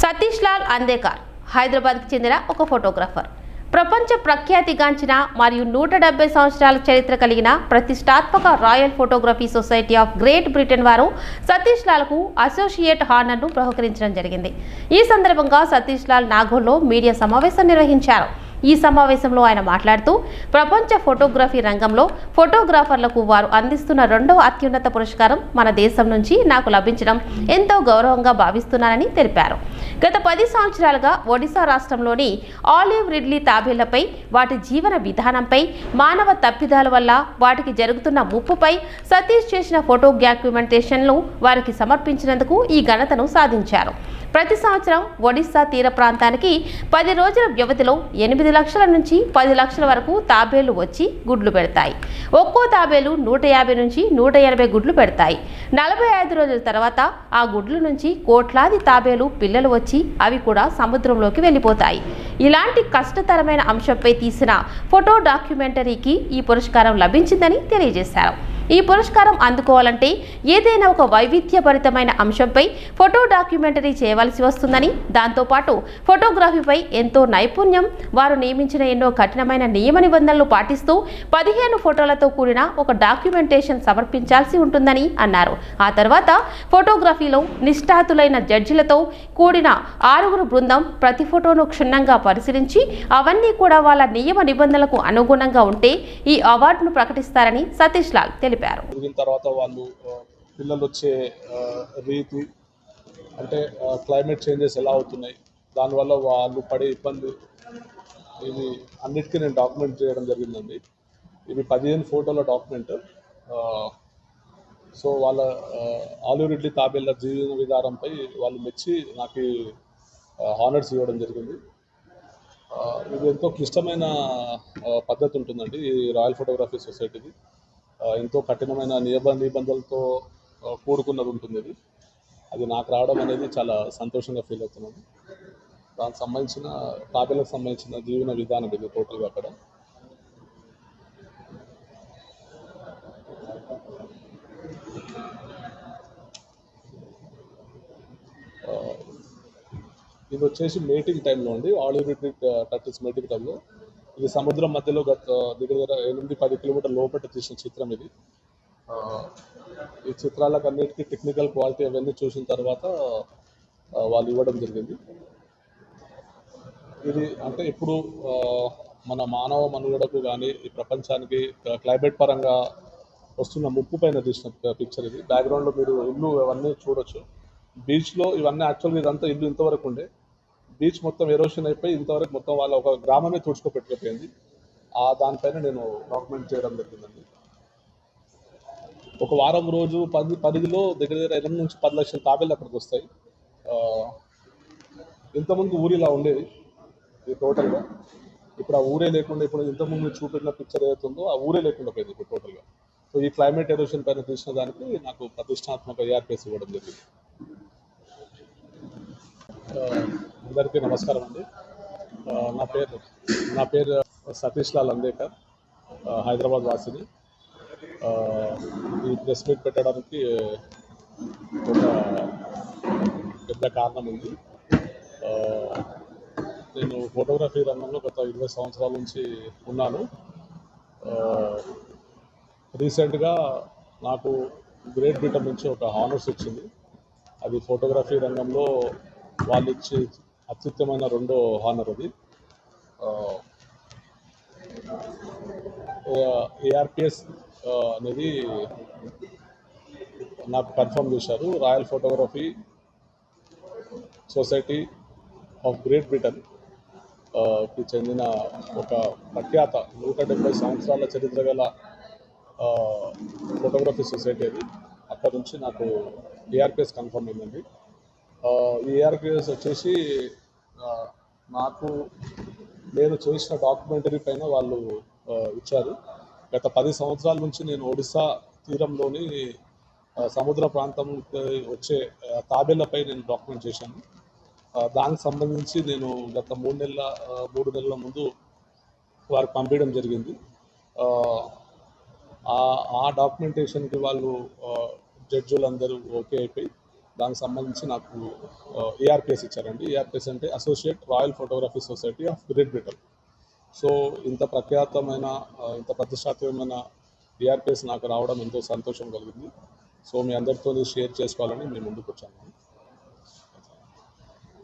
సతీష్ లాల్ అందేకార్ హైదరాబాద్కి చెందిన ఒక ఫోటోగ్రాఫర్. ప్రపంచ ప్రఖ్యాతిగాంచిన మరియు నూట డెబ్బై సంవత్సరాల చరిత్ర కలిగిన ప్రతిష్టాత్మక royal photography society of great Britain వారు సతీష్ లాల్కు అసోసియేట్ హానర్ను బహుకరించడం జరిగింది. ఈ సందర్భంగా సతీష్ లాల్ నాగోల్లో మీడియా సమావేశం నిర్వహించారు. ఈ సమావేశంలో ఆయన మాట్లాడుతూ ప్రపంచ ఫోటోగ్రఫీ రంగంలో ఫోటోగ్రాఫర్లకు వారు అందిస్తున్న రెండవ అత్యున్నత పురస్కారం మన దేశం నుంచి నాకు లభించడం ఎంతో గౌరవంగా భావిస్తున్నానని తెలిపారు. గత పది సంవత్సరాలుగా ఒడిశా రాష్ట్రంలోని ఆలివ్ రిడ్లీ తాబేళ్ళపై వాటి జీవన విధానంపై మానవ తప్పిదాల వల్ల వాటికి జరుగుతున్న ముప్పుపై సతీష్ చేసిన ఫోటో డాక్యుమెంటేషన్లు వారికి సమర్పించినందుకు ఈ ఘనతను సాధించారు. ప్రతి సంవత్సరం ఒడిశా తీర ప్రాంతానికి పది రోజుల వ్యవధిలో ఎనిమిది లక్షల నుంచి పది లక్షల వరకు తాబేళ్ళు వచ్చి గుడ్లు పెడతాయి. ఒక్కో తాబేలు నూట యాభై నుంచి నూట ఎనభై గుడ్లు పెడతాయి. నలభై ఐదు రోజుల తర్వాత ఆ గుడ్ల నుంచి కోట్లాది తాబేలు పిల్లలు వచ్చి అవి కూడా సముద్రంలోకి వెళ్ళిపోతాయి. ఇలాంటి కష్టతరమైన అంశంపై తీసిన ఫోటో డాక్యుమెంటరీకి ఈ పురస్కారం లభించిందని తెలియజేశారు. ఈ పురస్కారం అందుకోవాలంటే ఏదైనా ఒక వైవిధ్యభరితమైన అంశంపై ఫోటో డాక్యుమెంటరీ చేయవలసి వస్తుందని దాంతోపాటు ఫోటోగ్రఫీపై ఎంతో నైపుణ్యం వారు నియమించిన ఎన్నో కఠినమైన నియమ నిబంధనలు పాటిస్తూ పదిహేను ఫోటోలతో కూడిన ఒక డాక్యుమెంటేషన్ సమర్పించాల్సి ఉంటుందని అన్నారు. ఆ తర్వాత ఫోటోగ్రఫీలో నిష్ఠాతులైన జడ్జిలతో కూడిన ఆరుగురు బృందం ప్రతి ఫోటోను క్షుణ్ణంగా పరిశీలించి అవన్నీ కూడా వాళ్ళ నియమ నిబంధనలకు అనుగుణంగా ఉంటే ఈ అవార్డును ప్రకటిస్తారని సతీష్ లాల్ తెలిపారు. తెలిపారు తర్వాత వాళ్ళు పిల్లలు వచ్చే రీతి అంటే క్లైమేట్ చేంజెస్ ఎలా అవుతున్నాయి దానివల్ల వాళ్ళు పడే ఇబ్బంది ఇది అన్నిటికీ నేను డాక్యుమెంట్ చేయడం జరిగిందండి. ఇవి పదిహేను ఫోటోల డాక్యుమెంట్ సో వాళ్ళ ఆలూరిడ్లీ తాబేళ్ళ జీవన విధానంపై వాళ్ళు మెచ్చి నాకు హానర్స్ ఇవ్వడం జరిగింది. ఇది ఎంతో క్లిష్టమైన పద్ధతి ఉంటుందండి ఈ రాయల్ ఫోటోగ్రఫీ సొసైటీది. ఎంతో కఠినమైన నియమ నిబంధనలతో కూడుకున్నది ఉంటుంది ఇది. అది నాకు రావడం అనేది చాలా సంతోషంగా ఫీల్ అవుతున్నాను. దానికి సంబంధించిన తాబేలకు సంబంధించిన జీవన విధానం ఇది టోటల్గా అక్కడ. ఇది వచ్చేసి మేటింగ్ టైంలో అండి. ఆల్ రిట్రీట్ టర్టిల్స్ మేటింగ్ టైంలో. ఇది సముద్రం మధ్యలో గత దగ్గర దగ్గర ఎనిమిది పది కిలోమీటర్ లోపల తీసిన చిత్రం ఇది. ఈ చిత్రాలకు అన్నిటికీ టెక్నికల్ క్వాలిటీ అవన్నీ చూసిన తర్వాత వాళ్ళు ఇవ్వడం జరిగింది. ఇది అంటే ఇప్పుడు మన మానవ మనుగడకు కానీ ఈ ప్రపంచానికి క్లైమేట్ పరంగా వస్తున్న ముప్పు పైన తీసిన పిక్చర్ ఇది. బ్యాక్గ్రౌండ్లో మీరు ఇల్లు అవన్నీ చూడొచ్చు. బీచ్లో ఇవన్నీ యాక్చువల్గా ఇదంతా ఇల్లు ఇంతవరకు ఉండే. బీచ్ మొత్తం ఎరోషన్ అయిపోయి ఇంతవరకు మొత్తం వాళ్ళ ఒక గ్రామమే తుడుచుకోపెట్టుకుపోయింది. ఆ దానిపైన నేను డాక్యుమెంట్ చేయడం జరిగిందండి. ఒక వారం రోజు పది పరిధిలో దగ్గర దగ్గర ఎనిమిది నుంచి పది లక్షల తాబేలు అక్కడికి వస్తాయి. ఆ, ఇంతకుముందు ఊరు ఇలా ఉండేది టోటల్గా. ఇప్పుడు ఆ ఊరే లేకుండా ఇప్పుడు ఇంతకుముందు మీరు చూపెట్టిన పిక్చర్ ఏదైతే ఉందో ఆ ఊరే లేకుండా పోయింది ఇప్పుడు టోటల్గా. సో ఈ క్లైమేట్ ఎరోషన్ పైన తీసిన దానికి నాకు ప్రతిష్టాత్మక ఏఆర్పిఎస్ ఇవ్వడం జరిగింది. అందరికీ నమస్కారం అండి. నా పేరు నా పేరు సతీష్ లాల్ అందేకర్ హైదరాబాద్ వాసిని. ఈ ప్రెస్ మీట్ పెట్టడానికి ఒక పెద్ద కారణం ఉంది. నేను ఫోటోగ్రఫీ రంగంలో గత ఇరవై సంవత్సరాల నుంచి ఉన్నాను. రీసెంట్గా నాకు గ్రేట్ బ్రిటన్ నుంచి ఒక హానర్స్ వచ్చింది. అది ఫోటోగ్రఫీ రంగంలో వాళ్ళు ఇచ్చే అత్యుత్తమైన రెండో హానర్ అది. ఏఆర్పిఎస్ అనేది నాకు కన్ఫర్మ్ చేశారు. Royal photography society of great బ్రిటన్కి చెందిన ఒక ప్రఖ్యాత నూట డెబ్బై సంవత్సరాల చరిత్ర గల ఫోటోగ్రఫీ సొసైటీ అది. అక్కడ నుంచి నాకు ఏఆర్పిఎస్ కన్ఫర్మ్ అయిందండి. ఏఆర్పిఎస్ వచ్చేసి నాకు నేను చేసిన డాక్యుమెంటరీ పైన వాళ్ళు ఇచ్చారు. గత పది సంవత్సరాల నుంచి నేను ఒడిశా తీరంలోని సముద్ర ప్రాంతం వచ్చే తాబేళ్ళపై నేను డాక్యుమెంట్ చేశాను. దానికి సంబంధించి నేను గత మూడు నెలల మూడు నెలల ముందు వారికి పంపించడం జరిగింది. ఆ, ఆ డాక్యుమెంటేషన్కి వాళ్ళు జడ్జులు అందరూ ఓకే అయిపోయి దానికి సంబంధించి నాకు ఏఆర్పిఎస్ ఇచ్చారండి. ఏఆర్పిఎస్ అంటే associate royal photography society of great Britain so ఇంత ప్రఖ్యాతమైన ఇంత ప్రతిష్టాత్మకమైన ఏఆర్పిఎస్ నాకు రావడం ఎంతో సంతోషం కలిగింది. సో మీ అందరితో షేర్ చేసుకోవాలని మేము ముందుకు వచ్చాను.